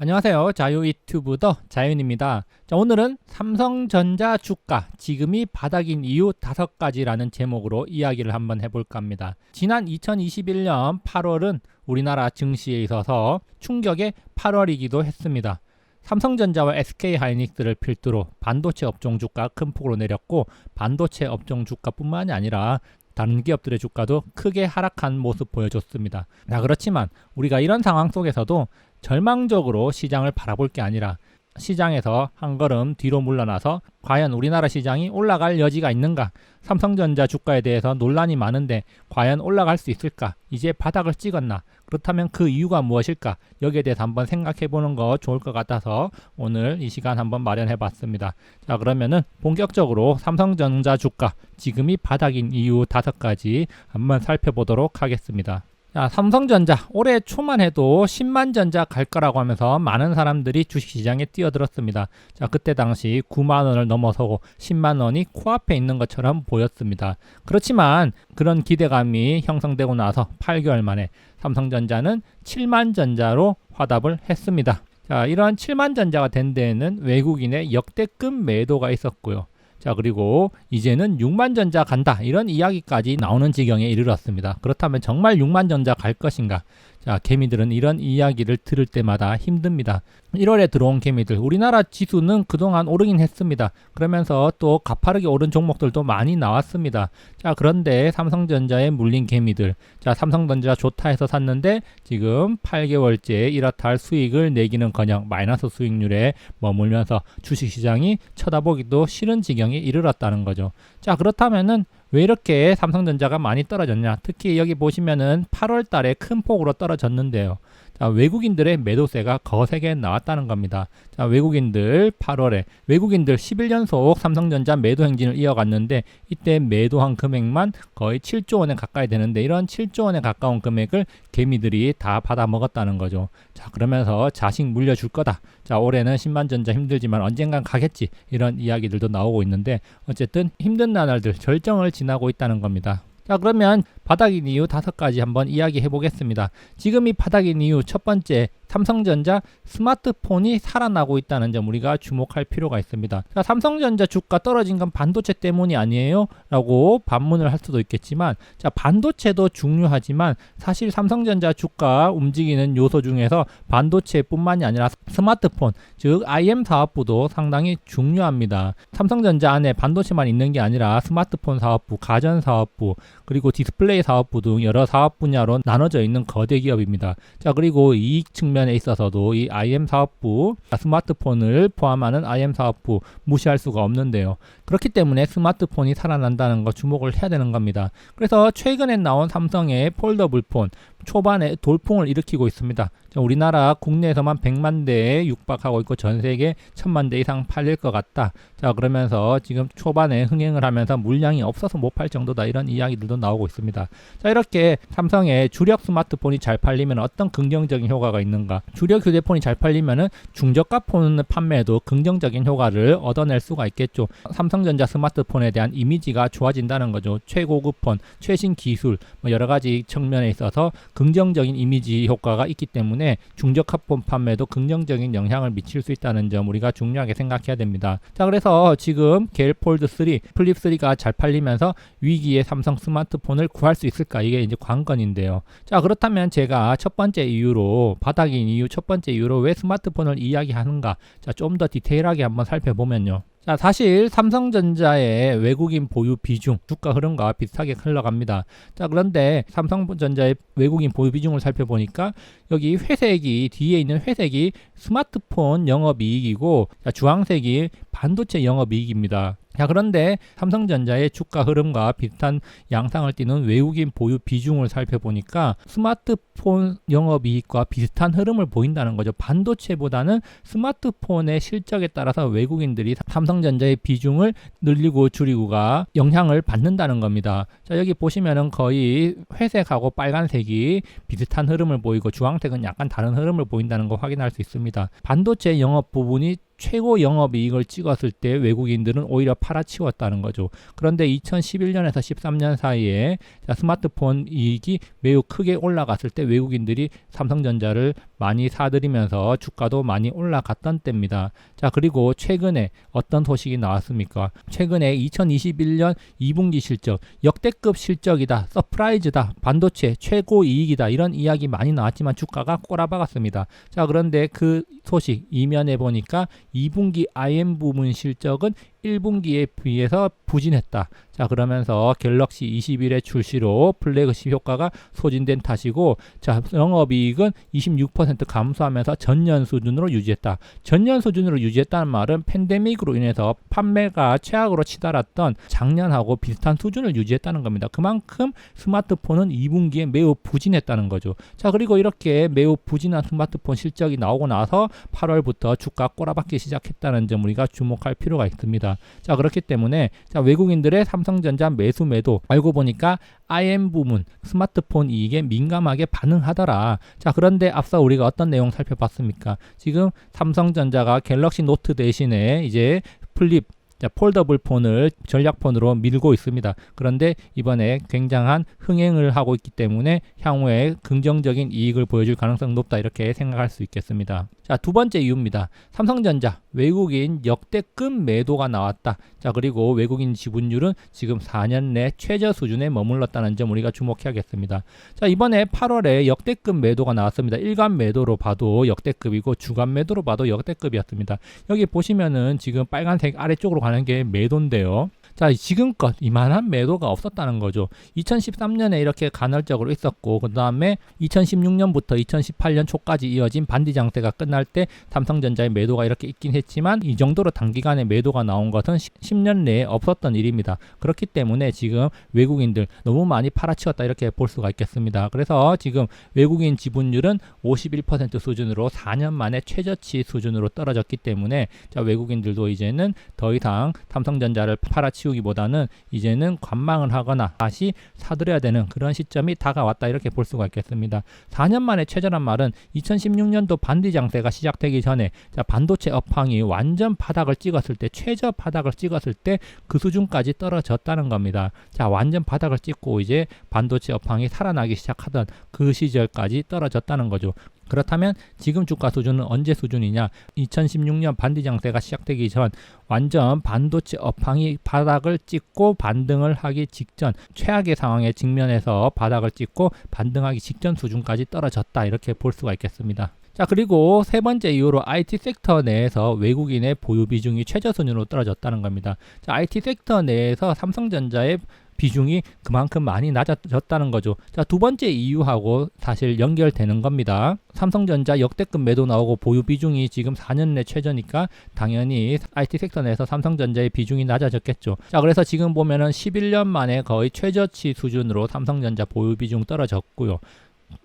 안녕하세요. 자유 유튜브 더 자윤입니다. 자, 오늘은 삼성전자 주가 지금이 바닥인 이유 다섯 가지라는 제목으로 이야기를 한번 해볼까 합니다. 지난 2021년 8월은 우리나라 증시에 있어서 충격의 8월이기도 했습니다. 삼성전자와 SK 하이닉스를 필두로 반도체 업종 주가 큰 폭으로 내렸고 반도체 업종 주가뿐만이 아니라 다른 기업들의 주가도 크게 하락한 모습 보여줬습니다. 자, 그렇지만 우리가 이런 상황 속에서도 절망적으로 시장을 바라볼 게 아니라 시장에서 한 걸음 뒤로 물러나서 과연 우리나라 시장이 올라갈 여지가 있는가? 삼성전자 주가에 대해서 논란이 많은데 과연 올라갈 수 있을까? 이제 바닥을 찍었나? 그렇다면 그 이유가 무엇일까? 여기에 대해서 한번 생각해 보는 거 좋을 것 같아서 오늘 이 시간 한번 마련해 봤습니다. 자, 그러면은 본격적으로 삼성전자 주가 지금이 바닥인 이유 다섯 가지 한번 살펴보도록 하겠습니다. 자, 삼성전자 올해 초만 해도 10만 전자 갈 거라고 하면서 많은 사람들이 주식시장에 뛰어들었습니다. 자, 그때 당시 9만 원을 넘어서고 10만 원이 코앞에 있는 것처럼 보였습니다. 그렇지만 그런 기대감이 형성되고 나서 8개월 만에 삼성전자는 7만 전자로 화답을 했습니다. 자, 이러한 7만 전자가 된 데에는 외국인의 역대급 매도가 있었고요. 자, 그리고 이제는 6만 전자 간다. 이런 이야기까지 나오는 지경에 이르렀습니다. 그렇다면 정말 6만 전자 갈 것인가? 자, 개미들은 이런 이야기를 들을 때마다 힘듭니다. 1월에 들어온 개미들, 우리나라 지수는 그동안 오르긴 했습니다. 그러면서 또 가파르게 오른 종목들도 많이 나왔습니다. 자, 그런데 삼성전자에 물린 개미들, 자, 삼성전자 좋다 해서 샀는데 지금 8개월째 이렇다 할 수익을 내기는 그냥 마이너스 수익률에 머물면서 주식시장이 쳐다보기도 싫은 지경에 이르렀다는 거죠. 자, 그렇다면은 왜 이렇게 삼성전자가 많이 떨어졌냐? 특히 여기 보시면은 8월 달에 큰 폭으로 떨어졌는데요. 자, 외국인들의 매도세가 거세게 나왔다는 겁니다. 자, 외국인들 8월에 외국인들 11연속 삼성전자 매도 행진을 이어갔는데 이때 매도한 금액만 거의 7조 원에 가까이 되는데 이런 7조 원에 가까운 금액을 개미들이 다 받아 먹었다는 거죠. 자, 그러면서 자식 물려줄 거다. 자, 올해는 10만 전자 힘들지만 언젠간 가겠지. 이런 이야기들도 나오고 있는데 어쨌든 힘든 나날들 절정을 지나고 있다는 겁니다. 자 그러면 바닥인 이유 다섯 가지 한번 이야기해 보겠습니다. 지금이 바닥인 이유 첫 번째 삼성전자 스마트폰이 살아나고 있다는 점 우리가 주목할 필요가 있습니다. 자, 삼성전자 주가 떨어진 건 반도체 때문이 아니에요? 라고 반문을 할 수도 있겠지만 자, 반도체도 중요하지만 사실 삼성전자 주가 움직이는 요소 중에서 반도체뿐만이 아니라 스마트폰, 즉 IM 사업부도 상당히 중요합니다. 삼성전자 안에 반도체만 있는 게 아니라 스마트폰 사업부, 가전 사업부, 그리고 디스플레이 사업부 등 여러 사업 분야로 나눠져 있는 거대 기업입니다. 자, 그리고 이익 측면 측면에 있어서도 이 IM 사업부 스마트폰을 포함하는 IM 사업부 무시할 수가 없는데요. 그렇기 때문에 스마트폰이 살아난다는 거 주목을 해야 되는 겁니다. 그래서 최근에 나온 삼성의 폴더블 폰 초반에 돌풍을 일으키고 있습니다. 우리나라 국내에서만 100만 대에 육박하고 있고 전 세계 1000만 대 이상 팔릴 것 같다. 자, 그러면서 지금 초반에 흥행을 하면서 물량이 없어서 못 팔 정도다. 이런 이야기들도 나오고 있습니다. 자, 이렇게 삼성의 주력 스마트폰이 잘 팔리면 어떤 긍정적인 효과가 있는가? 주력 휴대폰이 잘 팔리면은 중저가 폰 판매에도 긍정적인 효과를 얻어낼 수가 있겠죠. 삼성전자 스마트폰에 대한 이미지가 좋아진다는 거죠. 최고급 폰, 최신 기술, 뭐 여러 가지 측면에 있어서 긍정적인 이미지 효과가 있기 때문에 중저가 폰 판매도 긍정적인 영향을 미칠 수 있다는 점 우리가 중요하게 생각해야 됩니다. 자, 그래서 지금 갤 폴드 3, 플립 3가 잘 팔리면서 위기의 삼성 스마트폰을 구할 수 있을까? 이게 이제 관건인데요. 자, 그렇다면 제가 첫 번째 이유로 바닥 인 이유 첫 번째 이유로 왜 스마트폰을 이야기하는가? 자, 좀 더 디테일하게 한번 살펴보면요. 자, 사실 삼성전자의 외국인 보유 비중, 주가 흐름과 비슷하게 흘러갑니다. 자, 그런데 삼성전자의 외국인 보유 비중을 살펴보니까 여기 회색이 뒤에 있는 회색이 스마트폰 영업 이익이고 주황색이 반도체 영업 이익입니다. 자, 그런데 삼성전자의 주가 흐름과 비슷한 양상을 띠는 외국인 보유 비중을 살펴보니까 스마트폰 영업이익과 비슷한 흐름을 보인다는 거죠. 반도체보다는 스마트폰의 실적에 따라서 외국인들이 삼성전자의 비중을 늘리고 줄이고가 영향을 받는다는 겁니다. 자, 여기 보시면은 거의 회색하고 빨간색이 비슷한 흐름을 보이고 주황색은 약간 다른 흐름을 보인다는 거 확인할 수 있습니다. 반도체 영업 부분이 최고 영업이익을 찍었을 때 외국인들은 오히려 팔아치웠다는 거죠. 그런데 2011년에서 13년 사이에 자, 스마트폰 이익이 매우 크게 올라갔을 때 외국인들이 삼성전자를 많이 사들이면서 주가도 많이 올라갔던 때입니다. 자 그리고 최근에 어떤 소식이 나왔습니까? 최근에 2021년 2분기 실적 역대급 실적이다 서프라이즈다 반도체 최고 이익이다 이런 이야기 많이 나왔지만 주가가 꼬라박았습니다. 자 그런데 그 소식 이면에 보니까 2분기 IM 부문 실적은 1분기에 비해서 부진했다. 자 그러면서 갤럭시 21의 출시로 플래그십 효과가 소진된 탓이고 자 영업이익은 26% 감소하면서 전년 수준으로 유지했다. 전년 수준으로 유지했다는 말은 팬데믹으로 인해서 판매가 최악으로 치달았던 작년하고 비슷한 수준을 유지했다는 겁니다. 그만큼 스마트폰은 2분기에 매우 부진했다는 거죠. 자 그리고 이렇게 매우 부진한 스마트폰 실적이 나오고 나서 8월부터 주가 꼬라박기 시작했다는 점 우리가 주목할 필요가 있습니다. 자 그렇기 때문에 자 외국인들의 삼성전자 매수 매도 알고 보니까 IM 부문 스마트폰 이익에 민감하게 반응하더라. 자 그런데 앞서 우리가 어떤 내용 살펴봤습니까? 지금 삼성전자가 갤럭시 노트 대신에 이제 플립 자, 폴더블 폰을 전략폰으로 밀고 있습니다. 그런데 이번에 굉장한 흥행을 하고 있기 때문에 향후에 긍정적인 이익을 보여줄 가능성 높다 이렇게 생각할 수 있겠습니다. 자, 두 번째 이유입니다. 삼성전자 외국인 역대급 매도가 나왔다. 자, 그리고 외국인 지분율은 지금 4년 내 최저 수준에 머물렀다는 점 우리가 주목해야겠습니다. 자, 이번에 8월에 역대급 매도가 나왔습니다. 일간 매도로 봐도 역대급이고 주간 매도로 봐도 역대급이었습니다. 여기 보시면은 지금 빨간색 아래쪽으로 가는 게 매도인데요. 자, 지금껏 이만한 매도가 없었다는 거죠. 2013년에 이렇게 간헐적으로 있었고, 그 다음에 2016년부터 2018년 초까지 이어진 반디 장세가 끝날 때 삼성전자의 매도가 이렇게 있긴 했지만, 이 정도로 단기간에 매도가 나온 것은 10년 내에 없었던 일입니다. 그렇기 때문에 지금 외국인들 너무 많이 팔아치웠다 이렇게 볼 수가 있겠습니다. 그래서 지금 외국인 지분율은 51% 수준으로 4년 만에 최저치 수준으로 떨어졌기 때문에 자, 외국인들도 이제는 더 이상 삼성전자를 팔아치우 키우기보다는 이제는 관망을 하거나 다시 사들여야 되는 그런 시점이 다가왔다 이렇게 볼 수가 있겠습니다. 4년 만에 최저란 말은 2016년도 반디 장세가 시작되기 전에 자, 반도체 업황이 완전 바닥을 찍었을 때 최저 바닥을 찍었을 때 그 수준까지 떨어졌다는 겁니다. 자 완전 바닥을 찍고 이제 반도체 업황이 살아나기 시작하던 그 시절까지 떨어졌다는 거죠. 그렇다면 지금 주가 수준은 언제 수준이냐? 2016년 반디 장세가 시작되기 전 완전 반도체 업황이 바닥을 찍고 반등을 하기 직전 최악의 상황에 직면해서 바닥을 찍고 반등하기 직전 수준까지 떨어졌다 이렇게 볼 수가 있겠습니다. 자 그리고 세 번째 이유로 IT 섹터 내에서 외국인의 보유 비중이 최저 수준으로 떨어졌다는 겁니다. 자 IT 섹터 내에서 삼성전자의 비중이 그만큼 많이 낮아졌다는 거죠. 자, 두 번째 이유하고 사실 연결되는 겁니다. 삼성전자 역대급 매도 나오고 보유 비중이 지금 4년 내 최저니까 당연히 IT 섹터 내에서 삼성전자의 비중이 낮아졌겠죠. 자, 그래서 지금 보면은 11년 만에 거의 최저치 수준으로 삼성전자 보유 비중 떨어졌고요.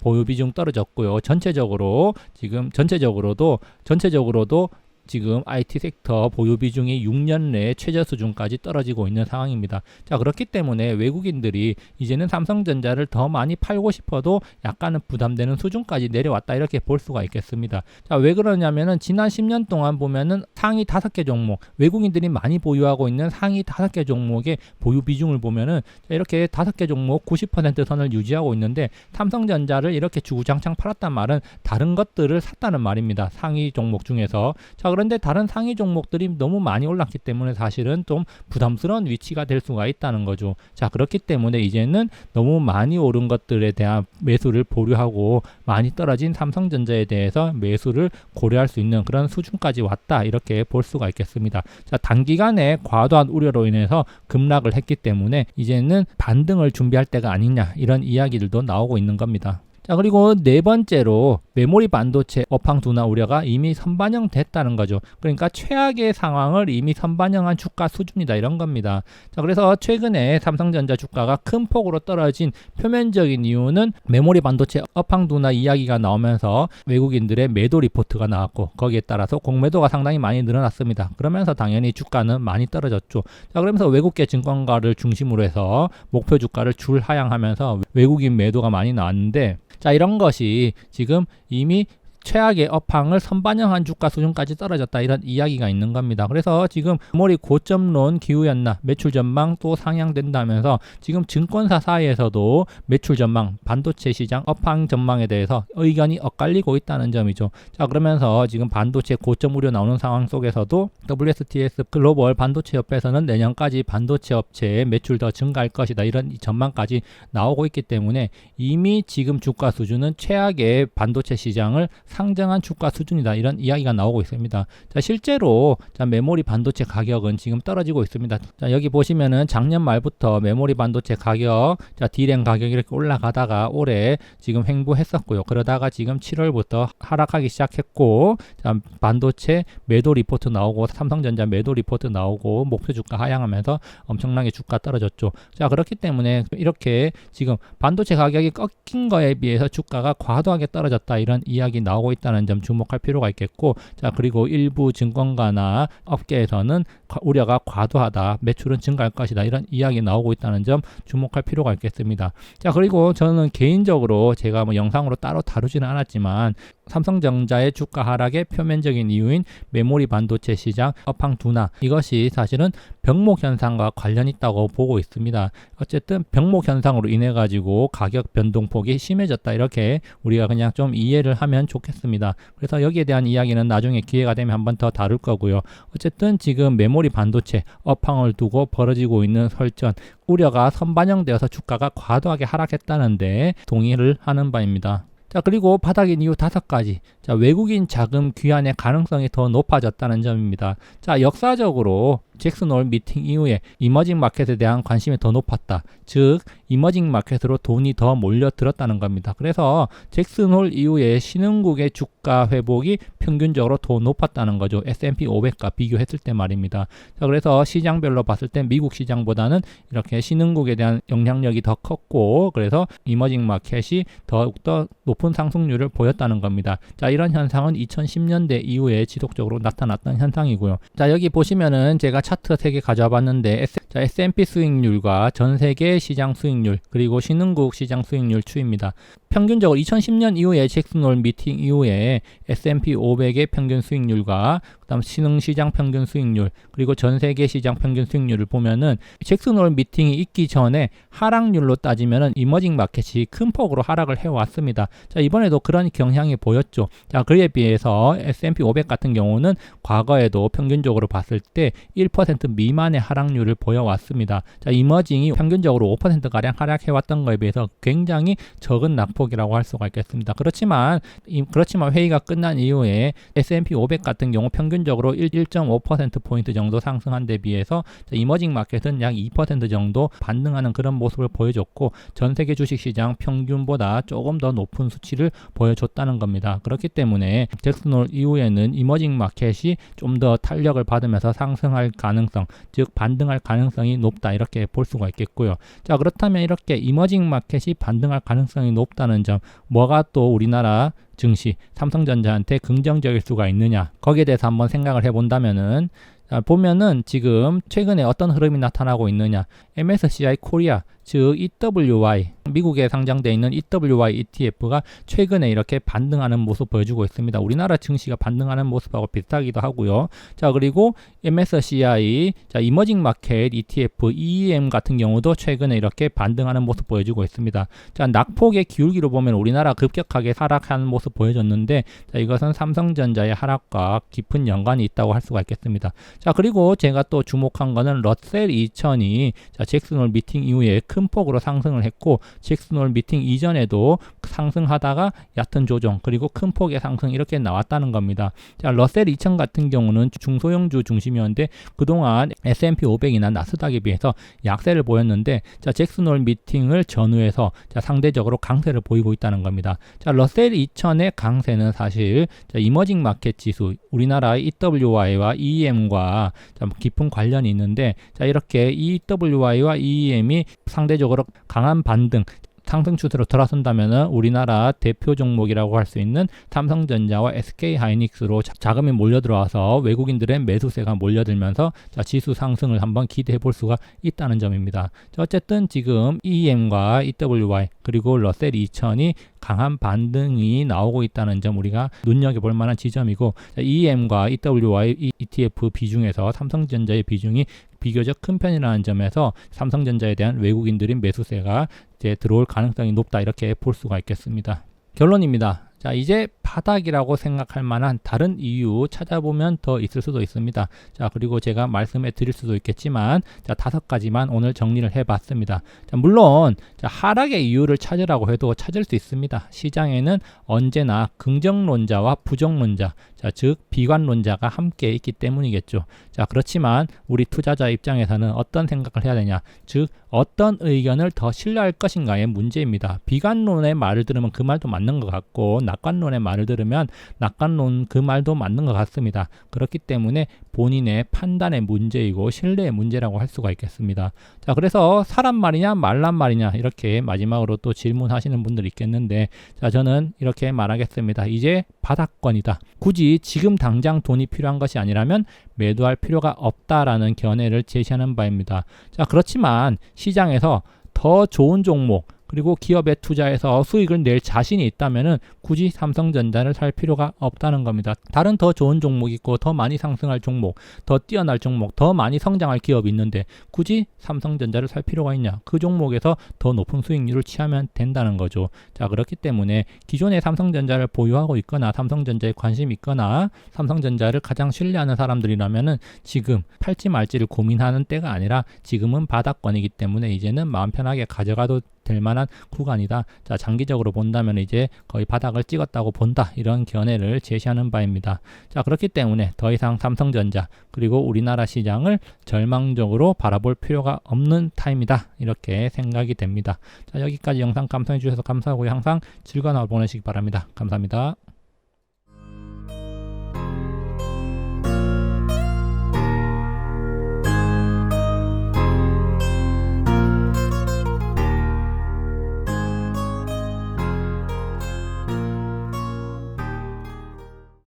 보유 비중 떨어졌고요. 전체적으로 지금 전체적으로도 전체적으로도 지금 IT 섹터 보유 비중이 6년 내에 최저 수준까지 떨어지고 있는 상황입니다. 자, 그렇기 때문에 외국인들이 이제는 삼성전자를 더 많이 팔고 싶어도 약간은 부담되는 수준까지 내려왔다 이렇게 볼 수가 있겠습니다. 자, 왜 그러냐면은 지난 10년 동안 보면은 상위 5개 종목, 외국인들이 많이 보유하고 있는 상위 5개 종목의 보유 비중을 보면은 이렇게 5개 종목 90% 선을 유지하고 있는데 삼성전자를 이렇게 주구장창 팔았단 말은 다른 것들을 샀다는 말입니다. 상위 종목 중에서. 자, 그런데 다른 상위 종목들이 너무 많이 올랐기 때문에 사실은 좀 부담스러운 위치가 될 수가 있다는 거죠. 자, 그렇기 때문에 이제는 너무 많이 오른 것들에 대한 매수를 보류하고 많이 떨어진 삼성전자에 대해서 매수를 고려할 수 있는 그런 수준까지 왔다. 이렇게 볼 수가 있겠습니다. 자, 단기간에 과도한 우려로 인해서 급락을 했기 때문에 이제는 반등을 준비할 때가 아니냐 이런 이야기들도 나오고 있는 겁니다. 자 그리고 네 번째로 메모리 반도체 업황 둔화 우려가 이미 선반영됐다는 거죠. 그러니까 최악의 상황을 이미 선반영한 주가 수준이다 이런 겁니다. 자 그래서 최근에 삼성전자 주가가 큰 폭으로 떨어진 표면적인 이유는 메모리 반도체 업황 둔화 이야기가 나오면서 외국인들의 매도 리포트가 나왔고 거기에 따라서 공매도가 상당히 많이 늘어났습니다. 그러면서 당연히 주가는 많이 떨어졌죠. 자 그러면서 외국계 증권가를 중심으로 해서 목표 주가를 줄 하향하면서 외국인 매도가 많이 나왔는데 자, 이런 것이 지금 이미 최악의 업황을 선반영한 주가 수준까지 떨어졌다 이런 이야기가 있는 겁니다. 그래서 지금 메모리 고점론 기후였나 매출 전망 또 상향된다면서 지금 증권사 사이에서도 매출 전망 반도체 시장 업황 전망에 대해서 의견이 엇갈리고 있다는 점이죠. 자 그러면서 지금 반도체 고점 우려 나오는 상황 속에서도 WSTS 글로벌 반도체 협회에서는 내년까지 반도체 업체의 매출 더 증가할 것이다 이런 전망까지 나오고 있기 때문에 이미 지금 주가 수준은 최악의 반도체 시장을 상정한 주가 수준이다 이런 이야기가 나오고 있습니다. 자 실제로 자 메모리 반도체 가격은 지금 떨어지고 있습니다. 자 여기 보시면은 작년 말부터 메모리 반도체 가격 자 D램 가격이 이렇게 올라가다가 올해 지금 횡보했었고요. 그러다가 지금 7월부터 하락하기 시작했고 자 반도체 매도 리포트 나오고 삼성전자 매도 리포트 나오고 목표 주가 하향하면서 엄청나게 주가 떨어졌죠. 자 그렇기 때문에 이렇게 지금 반도체 가격이 꺾인 거에 비해서 주가가 과도하게 떨어졌다 이런 이야기 나오고 있다는 점 주목할 필요가 있겠고 자 그리고 일부 증권가나 업계에서는 우려가 과도하다 매출은 증가할 것이다 이런 이야기 나오고 있다는 점 주목할 필요가 있겠습니다. 자 그리고 저는 개인적으로 제가 뭐 영상으로 따로 다루지는 않았지만 삼성전자의 주가 하락의 표면적인 이유인 메모리 반도체 시장 업황 둔화 이것이 사실은 병목 현상과 관련 있다고 보고 있습니다. 어쨌든 병목 현상으로 인해 가지고 가격 변동폭이 심해졌다 이렇게 우리가 그냥 좀 이해를 하면 좋겠습니다. 그래서 여기에 대한 이야기는 나중에 기회가 되면 한번 더 다룰 거고요. 어쨌든 지금 메모리 반도체 업황을 두고 벌어지고 있는 설전 우려가 선반영되어서 주가가 과도하게 하락했다는데 동의를 하는 바입니다. 자, 그리고 바닥인 이유 다섯 가지. 자, 외국인 자금 귀환의 가능성이 더 높아졌다는 점입니다. 자, 역사적으로 잭슨 홀 미팅 이후에 이머징 마켓에 대한 관심이 더 높았다. 즉, 이머징 마켓으로 돈이 더 몰려들었다는 겁니다. 그래서 잭슨 홀 이후에 신흥국의 주가 회복이 평균적으로 더 높았다는 거죠. S&P 500과 비교했을 때 말입니다. 자, 그래서 시장별로 봤을 때 미국 시장보다는 이렇게 신흥국에 대한 영향력이 더 컸고, 그래서 이머징 마켓이 더욱더 높은 상승률을 보였다는 겁니다. 자, 이런 현상은 2010년대 이후에 지속적으로 나타났던 현상이고요. 자, 여기 보시면은 제가 차트 3개 가져와 봤는데 자, S&P 수익률과 전 세계 시장 수익률 그리고 신흥국 시장 수익률 추입니다. 평균적으로 2010년 이후에 잭슨홀 미팅 이후에 S&P 500의 평균 수익률과 그다음 신흥 시장 평균 수익률 그리고 전 세계 시장 평균 수익률을 보면은 잭슨홀 미팅이 있기 전에 하락률로 따지면은 이머징 마켓이 큰 폭으로 하락을 해 왔습니다. 자, 이번에도 그런 경향이 보였죠. 자, 그에 비해서 S&P 500 같은 경우는 과거에도 평균적으로 봤을 때 1% 미만의 하락률을 보여 왔습니다. 자, 이머징이 평균적으로 5% 가량 하락해 왔던 거에 비해서 굉장히 적은 낙폭 이라고 할 수가 있겠습니다. 그렇지만 이, 그렇지만 회의가 끝난 이후에 S&P 500 같은 경우 평균적으로 1.5% 포인트 정도 상승한 데 비해서 이머징 마켓은 약 2% 정도 반등하는 그런 모습을 보여줬고 전 세계 주식 시장 평균보다 조금 더 높은 수치를 보여줬다는 겁니다. 그렇기 때문에 잭슨홀 이후에는 이머징 마켓이 좀 더 탄력을 받으면서 상승할 가능성, 즉 반등할 가능성이 높다 이렇게 볼 수가 있겠고요. 자 그렇다면 이렇게 이머징 마켓이 반등할 가능성이 높다 는 점, 뭐가 또 우리나라 증시, 삼성전자한테 긍정적일 수가 있느냐 거기에 대해서 한번 생각을 해본다면은 자, 보면은 지금 최근에 어떤 흐름이 나타나고 있느냐. MSCI 코리아 즉 EWY 미국에 상장되어 있는 EWY ETF가 최근에 이렇게 반등하는 모습 보여주고 있습니다. 우리나라 증시가 반등하는 모습하고 비슷하기도 하고요. 자 그리고 MSCI 자 이머징 마켓 ETF EM 같은 경우도 최근에 이렇게 반등하는 모습 보여주고 있습니다. 자 낙폭의 기울기로 보면 우리나라 급격하게 하락하는 모습 보여줬는데 자 이것은 삼성전자의 하락과 깊은 연관이 있다고 할 수가 있겠습니다. 자 그리고 제가 또 주목한 거는 러셀 2000이 자 잭슨홀 미팅 이후에 큰 폭으로 상승을 했고 잭슨홀 미팅 이전에도 상승하다가 얕은 조정 그리고 큰 폭의 상승 이렇게 나왔다는 겁니다. 자 러셀 2000 같은 경우는 중소형주 중심이었는데 그동안 S&P 500이나 나스닥에 비해서 약세를 보였는데 자 잭슨홀 미팅을 전후해서 자 상대적으로 강세를 보이고 있다는 겁니다. 자 러셀 2000의 강세는 사실 자 이머징 마켓 지수 우리나라 EWY와 EM과 자 깊은 관련이 있는데 자 이렇게 EWY와 EM이 상 대적으로 강한 반등 상승 추세로 돌아선다면은 우리나라 대표 종목이라고 할 수 있는 삼성전자와 SK 하이닉스로 자- 자금이 몰려 들어와서 외국인들의 매수세가 몰려들면서 자, 지수 상승을 한번 기대해 볼 수가 있다는 점입니다. 자, 어쨌든 지금 EM과 EWY 그리고 러셀 2000이 강한 반등이 나오고 있다는 점 우리가 눈여겨볼 만한 지점이고 자, EM과 EWY ETF 비중에서 삼성전자의 비중이 비교적 큰 편이라는 점에서 삼성전자에 대한 외국인들의 매수세가 이제 들어올 가능성이 높다 이렇게 볼 수가 있겠습니다. 결론입니다. 자, 이제 바닥이라고 생각할 만한 다른 이유 찾아보면 더 있을 수도 있습니다. 자, 그리고 제가 말씀해 드릴 수도 있겠지만, 자, 다섯 가지만 오늘 정리를 해 봤습니다. 자, 물론, 자, 하락의 이유를 찾으라고 해도 찾을 수 있습니다. 시장에는 언제나 긍정론자와 부정론자, 자, 즉, 비관론자가 함께 있기 때문이겠죠. 자, 그렇지만 우리 투자자 입장에서는 어떤 생각을 해야 되냐, 즉, 어떤 의견을 더 신뢰할 것인가의 문제입니다. 비관론의 말을 들으면 그 말도 맞는 것 같고, 낙관론의 말을 들으면 낙관론 그 말도 맞는 것 같습니다. 그렇기 때문에 본인의 판단의 문제이고 신뢰의 문제라고 할 수가 있겠습니다. 자, 그래서 사람 말이냐 말란 말이냐 이렇게 마지막으로 또 질문하시는 분들이 있겠는데 자, 저는 이렇게 말하겠습니다. 이제 바닥권이다. 굳이 지금 당장 돈이 필요한 것이 아니라면 매도할 필요가 없다라는 견해를 제시하는 바입니다. 자, 그렇지만 시장에서 더 좋은 종목 그리고 기업에 투자해서 수익을 낼 자신이 있다면은 굳이 삼성전자를 살 필요가 없다는 겁니다. 다른 더 좋은 종목 있고 더 많이 상승할 종목, 더 뛰어날 종목, 더 많이 성장할 기업이 있는데 굳이 삼성전자를 살 필요가 있냐? 그 종목에서 더 높은 수익률을 취하면 된다는 거죠. 자, 그렇기 때문에 기존에 삼성전자를 보유하고 있거나 삼성전자에 관심이 있거나 삼성전자를 가장 신뢰하는 사람들이라면은 지금 팔지 말지를 고민하는 때가 아니라 지금은 바닥권이기 때문에 이제는 마음 편하게 가져가도 될 만한 구간이다. 자, 장기적으로 본다면 이제 거의 바닥을 찍었다고 본다. 이런 견해를 제시하는 바입니다. 자, 그렇기 때문에 더 이상 삼성전자 그리고 우리나라 시장을 절망적으로 바라볼 필요가 없는 타임이다. 이렇게 생각이 됩니다. 자, 여기까지 영상 감상해 주셔서 감사하고요. 항상 즐거운 하루 보내시기 바랍니다. 감사합니다.